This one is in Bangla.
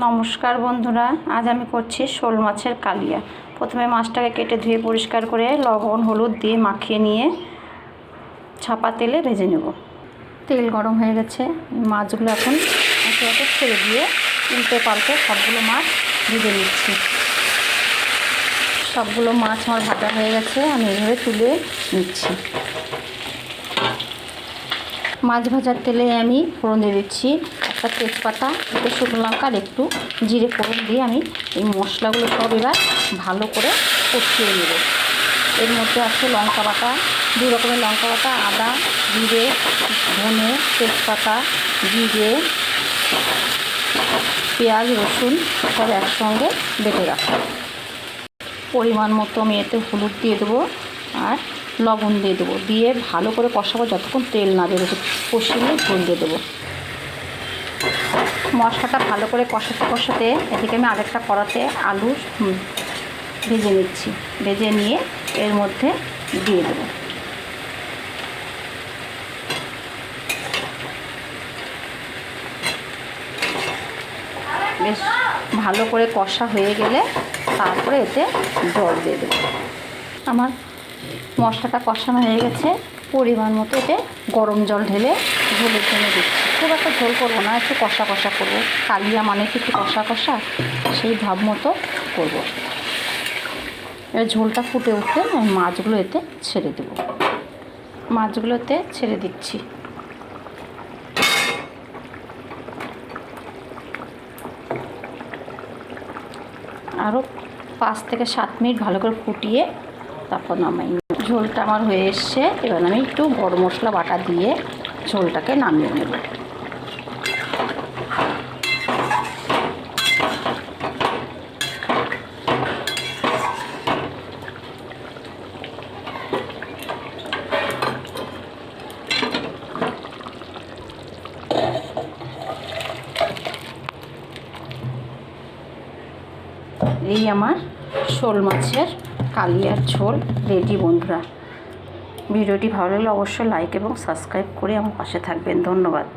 নমস্কার বন্ধুরা, আজ আমি করছি শোল মাছের কালিয়া। প্রথমে মাছটাকে কেটে ধুয়ে পরিষ্কার করে লবণ, হলুদ দিয়ে মাখিয়ে নিয়ে ছাপা তেলে ভেজে নেব। তেল গরম হয়ে গেছে মাছগুলো এখন একে ছেড়ে দিয়ে উল্টে পাল্টে সবগুলো মাছ ভেজে নিচ্ছি। সবগুলো মাছ আমার ভাজা হয়ে গেছে, আমি এভাবে তুলে নিচ্ছি। মাছ ভাজার তেলে আমি ফোড়ন দিয়ে দিচ্ছি। একটা তেজপাতা, একটু শুকনো লঙ্কা আর একটু জিরে ফোড়ন দিয়ে আমি এই মশলাগুলো সব এবার ভালো করে কষিয়ে নেব। এর মধ্যে আছে লঙ্কা বাটা, দু রকমের লঙ্কা বাটা, আদা, জিরে, ধনে, তেজপাতা, জিরে, পেঁয়াজ, রসুন, সব একসঙ্গে বেটে রাখা পরিমাণ মতো আমি এতে হলুদ দিয়ে দেবো। আর লবণ দিয়ে দেবো। দিয়ে ভালো করে কষাবো, যতক্ষণ তেল না বেরোবে, কষিয়ে ঝোল দিয়ে দেবো। মশলাটা ভালো করে কষাতে কষাতে এদিকে আমি আরেকটা কড়াতে আলু ভেজে নিচ্ছি। ভেজে নিয়ে এর মধ্যে দিয়ে দেবো। বেশ ভালো করে কষা হয়ে গেলে তারপরে এতে জল দিয়ে দেবো। আমার মশলাটা কষানো হয়ে গেছে। পরিমাণ মতো এতে গরম জল ঢেলে ঝোলের জন্য দিচ্ছি। খুব একটা ঝোল করব না, একটু কষা কষা করব। কালিয়া মানে একটু কষা কষা, সেই ভাব মতো করব। এবার ঝোলটা ফুটে উঠলে আমি মাছগুলো এতে ছেড়ে দেবো। মাছগুলোতে ছেড়ে দিচ্ছি। আরও পাঁচ থেকে সাত মিনিট ভালো করে ফুটিয়ে তারপর নামাই ঝোলটা আমার হয়ে এসছে। এবার আমি একটু গরম মশলা বাটা দিয়ে ঝোলটাকে নামিয়ে নেব। এই আমার শোল মাছের কালিয়ার ঝোল রেডি বন্ধুরা। ভিডিওটি ভালো লাগলে অবশ্যই লাইক এবং সাবস্ক্রাইব করে আমার পাশে থাকবেন। ধন্যবাদ।